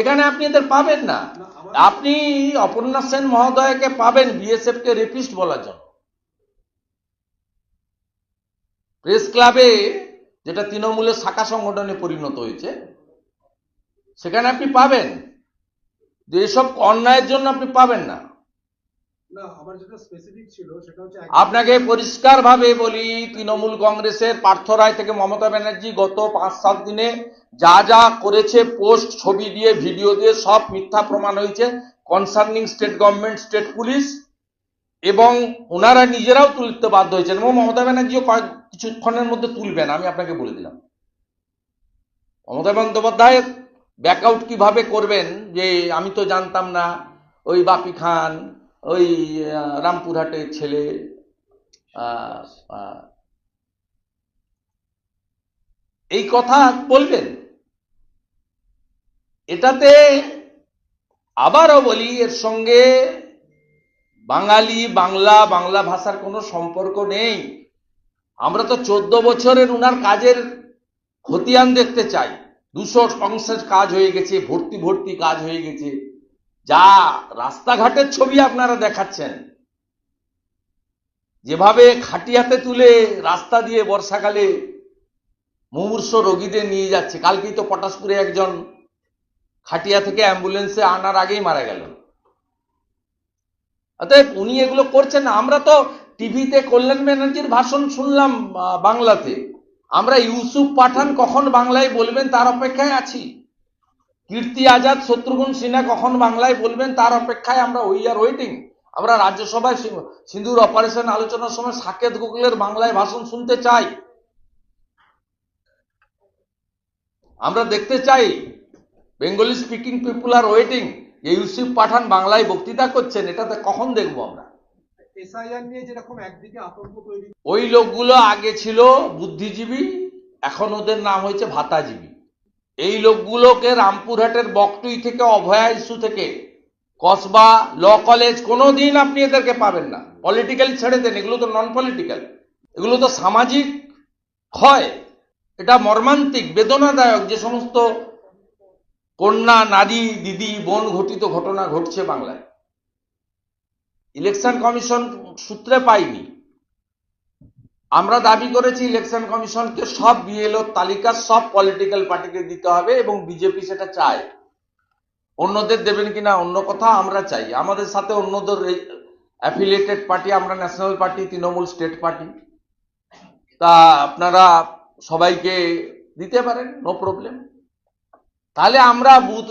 এখানে আপনি এদের পাবেন না। আপনি অপর্ণা সেন মহোদয়কে পাবেন বিএসএফ কে রেপিস্ট বলার জন্য। প্রেস ক্লাবে যেটা তৃণমূলের শাখা সংগঠনে পরিণত হয়েছে সেখানে আপনি পাবেন। যে এসব অন্যায়ের জন্য আপনি পাবেন না না আমার যেটা স্পেসিফিক ছিল সেটা হচ্ছে আপনাকে পরিষ্কার ভাবে বলি, তৃণমূল কংগ্রেসের পার্থ রায় থেকে মমতা ব্যানার্জি গত পাঁচ সাত দিনে যা যা করেছে, পোস্ট, ছবি দিয়ে, ভিডিও দিয়ে, সব মিথ্যা প্রমাণ হয়েছে। Concerning state government state police এবং ওনারা নিজেরাও তুলতে বাধ্য হয়েছেন এবং মমতা ব্যানার্জিও কয়েক কিছুক্ষণের মধ্যে তুলবেন আমি আপনাকে বলে দিলাম। মমতা বন্দ্যোপাধ্যায় ব্যাকআউট কীভাবে করবেন, যে আমি তো জানতাম না, ওই বাপি খান ওই রামপুরহাটের ছেলে এই কথা বলবেন? এটাতে আবারও বলি, এর সঙ্গে বাঙালি, বাংলা বাংলা ভাষার কোনো সম্পর্ক নেই। আমরা তো চোদ্দ বছরের উনার কাজের খতিয়ান দেখতে চাই। দুশো অংশের কাজ হয়ে গেছে, ভর্তি ভর্তি কাজ হয়ে গেছে। যা রাস্তাঘাটের ছবি আপনারা দেখাচ্ছেন, যেভাবে খাটিয়াতে তুলে রাস্তা দিয়ে বর্ষাকালে মুমূর্ষ রোগীদের নিয়ে যাচ্ছে। কালকেই তো পটাশপুরে একজন খাটিয়া থেকে অ্যাম্বুলেন্সে আনার আগেই মারা গেল। অতএব উনি এগুলো করছেন আমরা তো টিভিতে কল্যাণ ব্যানার্জির ভাষণ শুনলাম বাংলাতে। আমরা ইউসুফ পাঠান কখন বাংলায় বলবেন তার অপেক্ষায় আছি। কীর্তি আজাদ শত্রুঘ্ন সিনহা কখন বাংলায় বলবেন? তার অপেক্ষায় আমরা উই আর ওয়েটিং আমরা রাজ্যসভায় সিন্ধুর অপারেশন আলোচনার সময় সাকেত গোকুলের বাংলায় ভাষণ শুনতে চাই। আমরা দেখতে চাই Bengali speaking people are waiting যে ইউসুফ পাঠান বাংলায় বক্তৃতা করছেন এটাতে কখন দেখব আমরা? ওই লোকগুলো আগে ছিল বুদ্ধিজীবী এখন ওদের নাম হয়েছে ভাতাজীবী। এই লোকগুলোকে রামপুরহাটের বকটুই থেকে, অভয়া ইস্যু থেকে, কসবা ল কলেজ কোনোদিন আপনি এদেরকে পাবেন না। পলিটিক্যাল ছেড়ে দেন, এগুলো তো নন পলিটিক্যাল এগুলো তো সামাজিক হয় এটা মর্মান্তিক, বেদনাদায়ক, যে সমস্ত কন্যা, নারী, দিদি, বোন ঘটিত ঘটনা ঘটছে বাংলায়। ইলেকশন কমিশন সূত্রে পাইনি। আমরা দাবি করেছি ইলেকশন কমিশনকে সব বিএলও তালিকা সব পলিটিক্যাল পার্টিকে দিতে হবে এবং বিজেপি সেটা চায়। অন্যদের দেবেন কিনা অন্য কথা আমরা চাই। আমাদের সাথে অন্যদের অ্যাফিলিয়েটেড পার্টি আমরা national party Trinamool state party তা আপনারা সবাইকে দিতে পারেন নো প্রবলেম তাহলে আমরা বুথ